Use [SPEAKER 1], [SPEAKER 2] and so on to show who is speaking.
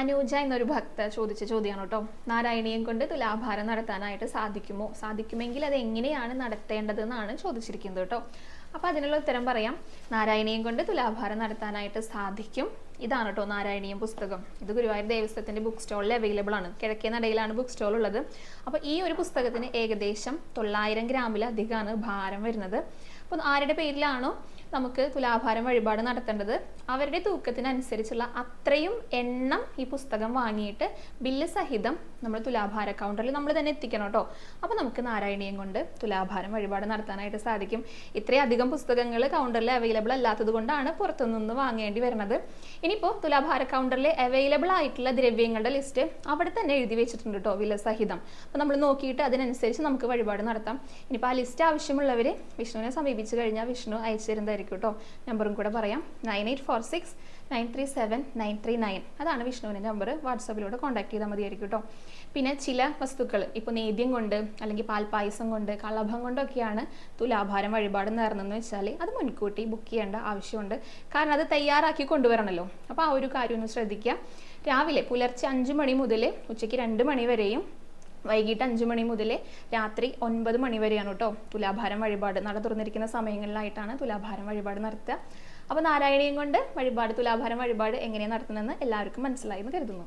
[SPEAKER 1] അനൂജ എന്നൊരു ഭക്ത ചോദിച്ച ചോദ്യമാണ് കേട്ടോ. നാരായണീയം കൊണ്ട് തുലാഭാരം നടത്താനായിട്ട് സാധിക്കുമോ? സാധിക്കുമെങ്കിൽ അത് എങ്ങനെയാണ് നടത്തേണ്ടതെന്നാണ് ചോദിച്ചിരിക്കുന്നത് കേട്ടോ. അപ്പോൾ അതിനുള്ള ഉത്തരം പറയാം. നാരായണീയം കൊണ്ട് തുലാഭാരം നടത്താനായിട്ട് സാധിക്കും. ഇതാണ് കേട്ടോ നാരായണീയം പുസ്തകം. ഇത് ഗുരുവായൂർ ദേവസ്വത്തിന്റെ ബുക്ക് സ്റ്റോളിൽ അവൈലബിൾ ആണ്. കിഴക്കേ നടയിലാണ് ബുക്ക് സ്റ്റോൾ ഉള്ളത്. അപ്പോൾ ഈ ഒരു പുസ്തകത്തിന് ഏകദേശം തൊള്ളായിരം ഗ്രാമിലധികമാണ് ഭാരം വരുന്നത്. അപ്പോൾ ആരുടെ പേരിലാണോ നമുക്ക് തുലാഭാരം വഴിപാട് നടത്തേണ്ടത്? അവരുടെ തൂക്കത്തിനനുസരിച്ചുള്ള അത്രയും എണ്ണം ഈ പുസ്തകം വാങ്ങിയിട്ട് ബില്ല് സഹിതം നമ്മൾ തുലാഭാര കൗണ്ടറിൽ നമ്മൾ തന്നെ എത്തിക്കണം കേട്ടോ. അപ്പോൾ നമുക്ക് നാരായണീയം കൊണ്ട് തുലാഭാരം വഴിപാട് നടത്താനായിട്ട് സാധിക്കും. ഇത്രയധികം പുസ്തകങ്ങൾ കൗണ്ടറിൽ അവൈലബിൾ അല്ലാത്തത് കൊണ്ടാണ് പുറത്തുനിന്ന് വാങ്ങേണ്ടി വരുന്നത്. ഇനിയിപ്പോൾ തുലാഭാര കൗണ്ടറിൽ അവൈലബിൾ ആയിട്ടുള്ള ദ്രവ്യങ്ങളുടെ ലിസ്റ്റ് അവിടെ തന്നെ എഴുതി വെച്ചിട്ടുണ്ട് കേട്ടോ വില സഹിതം അപ്പോൾ നമ്മൾ നോക്കിയിട്ട് അതിനനുസരിച്ച് നമുക്ക് വഴിപാട് നടത്താം. ഇനിയിപ്പോൾ ആ ലിസ്റ്റ് ആവശ്യമുള്ളവർ വിഷ്ണുവിനെ സമീപിച്ചു കഴിഞ്ഞാൽ വിഷ്ണു അയച്ചു തരുന്നതായിരിക്കും കേട്ടോ നമ്പറും കൂടെ പറയാം. Nine eight four six nine three seven nine three nine. അതാണ് വിഷ്ണുവിന്റെ നമ്പർ. വാട്സപ്പിലൂടെ കോൺടാക്ട് ചെയ്താൽ മതിയായിരിക്കും കേട്ടോ. പിന്നെ ചില വസ്തുക്കൾ ഇപ്പോൾ നേദ്യം കൊണ്ട് അല്ലെങ്കിൽ പാൽപ്പായസം കൊണ്ട് കളഭം കൊണ്ടൊക്കെയാണ് തുലാഭാരം വഴിപാട് നേർന്നെന്ന് വെച്ചാൽ അത് മുൻകൂട്ടി ബുക്ക് ചെയ്യേണ്ട ആവശ്യമുണ്ട്. കാരണം അത് തയ്യാറാക്കി കൊണ്ടുവരണമല്ലോ അപ്പോൾ ആ ഒരു കാര്യം ഒന്ന് ശ്രദ്ധിക്കുക. രാവിലെ പുലർച്ചെ അഞ്ച് മണി മുതൽ ഉച്ചയ്ക്ക് രണ്ട് മണി വരെയും വൈകിട്ട് അഞ്ച് മണി മുതൽ രാത്രി ഒൻപത് മണി വരെയാണ് കേട്ടോ തുലാഭാരം വഴിപാട്. നട തുറന്നിരിക്കുന്ന സമയങ്ങളിലായിട്ടാണ് തുലാഭാരം വഴിപാട് നടത്തുക. അപ്പോൾ നാരായണീയം കൊണ്ട് വഴിപാട് തുലാഭാരം വഴിപാട് എങ്ങനെയാണ് നടത്തുന്നതെന്ന് എല്ലാവർക്കും മനസ്സിലായി എന്ന് കരുതുന്നു.